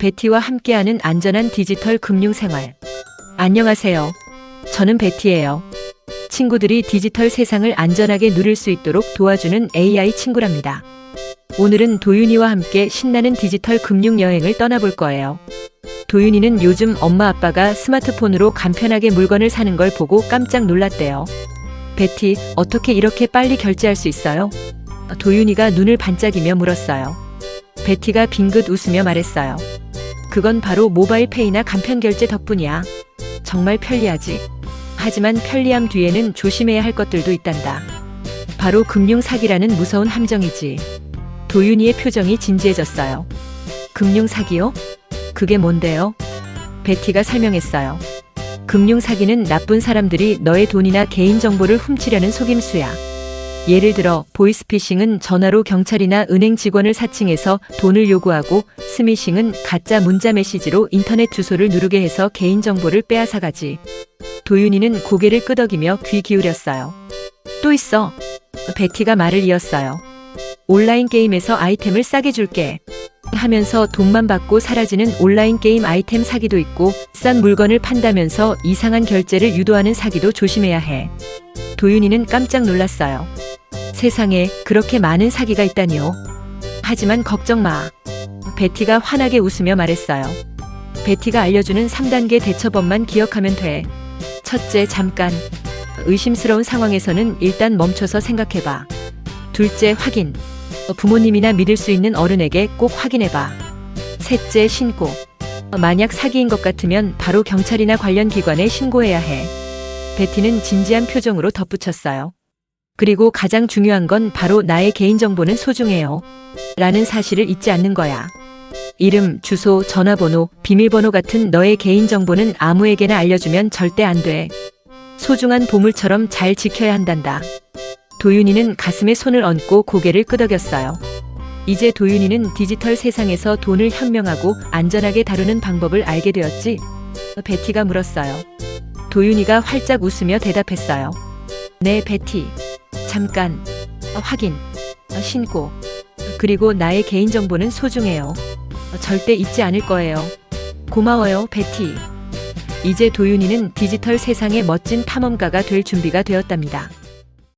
베티와 함께하는 안전한 디지털 금융 생활. 안녕하세요. 저는 베티예요. 친구들이 디지털 세상을 안전하게 누릴 수 있도록 도와주는 AI 친구랍니다. 오늘은 도윤이와 함께 신나는 디지털 금융 여행을 떠나볼 거예요. 도윤이는 요즘 엄마 아빠가 스마트폰으로 간편하게 물건을 사는 걸 보고 깜짝 놀랐대요. 베티, 어떻게 이렇게 빨리 결제할 수 있어요? 도윤이가 눈을 반짝이며 물었어요. 베티가 빙긋 웃으며 말했어요. 그건 바로 모바일 페이나 간편 결제 덕분이야. 정말 편리하지. 하지만 편리함 뒤에는 조심해야 할 것들도 있단다. 바로 금융 사기라는 무서운 함정이지. 도윤이의 표정이 진지해졌어요. 금융 사기요? 그게 뭔데요? 베티가 설명했어요. 금융 사기는 나쁜 사람들이 너의 돈이나 개인정보를 훔치려는 속임수야. 예를 들어 보이스피싱은 전화로 경찰이나 은행 직원을 사칭해서 돈을 요구하고 스미싱은 가짜 문자 메시지로 인터넷 주소를 누르게 해서 개인정보를 빼앗아가지. 도윤이는 고개를 끄덕이며 귀 기울였어요. 또 있어. 베티가 말을 이었어요. 온라인 게임에서 아이템을 싸게 줄게. 하면서 돈만 받고 사라지는 온라인 게임 아이템 사기도 있고 싼 물건을 판다면서 이상한 결제를 유도하는 사기도 조심해야 해. 도윤이는 깜짝 놀랐어요. 세상에 그렇게 많은 사기가 있다니요. 하지만 걱정 마. 베티가 환하게 웃으며 말했어요. 베티가 알려주는 3단계 대처법만 기억하면 돼. 첫째, 잠깐. 의심스러운 상황에서는 일단 멈춰서 생각해봐. 둘째, 확인. 부모님이나 믿을 수 있는 어른에게 꼭 확인해봐. 셋째, 신고. 만약 사기인 것 같으면 바로 경찰이나 관련 기관에 신고해야 해. 베티는 진지한 표정으로 덧붙였어요. 그리고 가장 중요한 건 바로 나의 개인정보는 소중해요. 라는 사실을 잊지 않는 거야. 이름, 주소, 전화번호, 비밀번호 같은 너의 개인정보는 아무에게나 알려주면 절대 안 돼. 소중한 보물처럼 잘 지켜야 한단다. 도윤이는 가슴에 손을 얹고 고개를 끄덕였어요. 이제 도윤이는 디지털 세상에서 돈을 현명하고 안전하게 다루는 방법을 알게 되었지? 베티가 물었어요. 도윤이가 활짝 웃으며 대답했어요. 네, 베티. 잠깐. 확인. 신고. 그리고 나의 개인정보는 소중해요. 절대 잊지 않을 거예요. 고마워요, 베티. 이제 도윤이는 디지털 세상의 멋진 탐험가가 될 준비가 되었답니다.